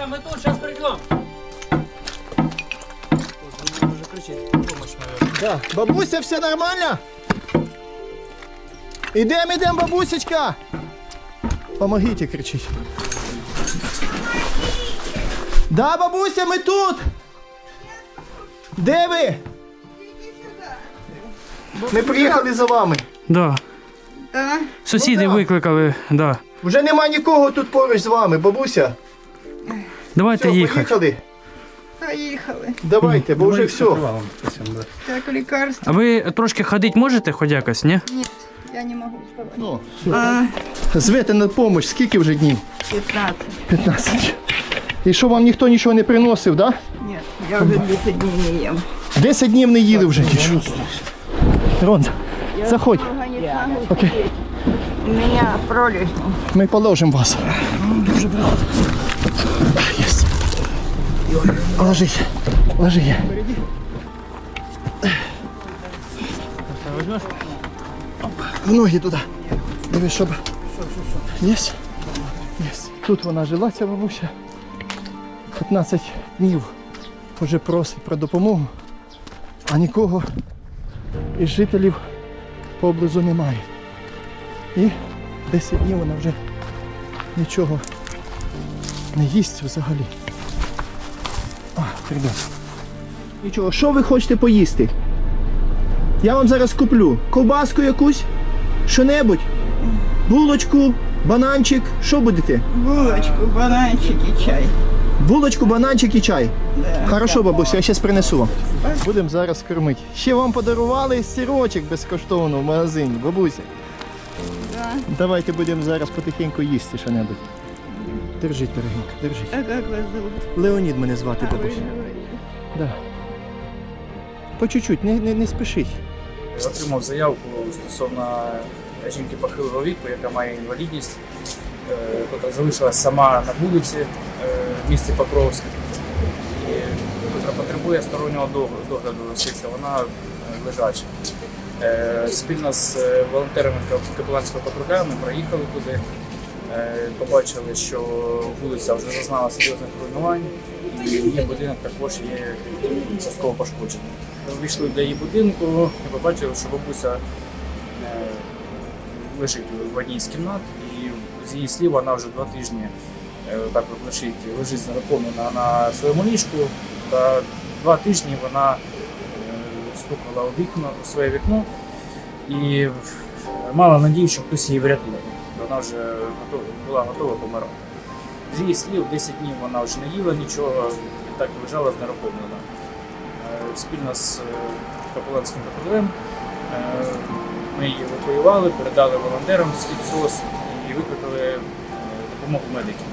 Мишка, мы тут сейчас придем. Помощь. Да. Бабуся, все нормально? Идем, идем, бабусечка! Помогите, кричить. Да, бабуся, ми тут! Де ви? Ми приїхали за вами. Да. Сусіди ну викликали, да. Вже нема нікого тут поруч з вами, бабуся. Давайте Все, їхати. поїхали. Поїхали. Давайте, бо вже все. Так, лекарство. А ви трошки ходити можете хоч якось, ні? Нет, я не могу вставать. Ну. А, Звете на допомогу, скільки вже днів? 15. 15. І що вам ніхто нічого не приносив, так? Нет, я уже 10 дней не ем. 10 днів не їли вже нічого. Рон, заходь. Окей. У меня пролежни. Ми положимо вас. Єс. Ложись. Ложи. В ноги туди. Дивись, щоб. Єс. Єс. Тут вона жила, ця бабуся. 15 днів вже просить про допомогу, а нікого із жителів поблизу немає. І 10 днів вона вже нічого не їсть взагалі. А. Нічого, що ви хочете поїсти? Я вам зараз куплю ковбаску якусь, що-небудь, булочку, бананчик. Що будете? Булочку, бананчик и чай. Булочку, бананчик і чай. Да. Хорошо, бабуся, я зараз принесу вам. Будемо зараз кормити. Ще вам подарували сирочок безкоштовно в магазині, бабуся. Да. Давайте будемо зараз потихеньку їсти що-небудь. Держіть, дорогенька, держіть. А как вас зовут? Леонід мене звати, А, бабуся. Да. По чуть-чуть, не, не, не спішіть. Отримав заявку стосовно жінки похилого віку, яка має інвалідність, е, яка залишилась сама на вулиці е, в місті Покровськ, і яка потребує стороннього догляду, догляду, оскільки вона е, лежача. Е, Спільно з е, волонтерами капеланського патруля ми проїхали туди, побачили, що вулиця вже зазнала серйозних руйнувань, і її будинок також є частково пошкоджений. Війшли до її будинку і побачили, що бабуся е, лежить в одній з кімнат, і з її слів вона вже два тижні е, так от лежить, лежить знерухомлена на своєму ліжку. Та два тижні вона е, стукала у вікно, у своє вікно і е, мала надію, що хтось її врятує. Вона вже готова, була готова помирати. З її слів, 10 днів вона вже не їла нічого так лежала знерухомлена. Е, Спільно з е, капеланським патрулем е, ми її евакуювали, передали волонтерам з СОС і викликали допомогу медиків.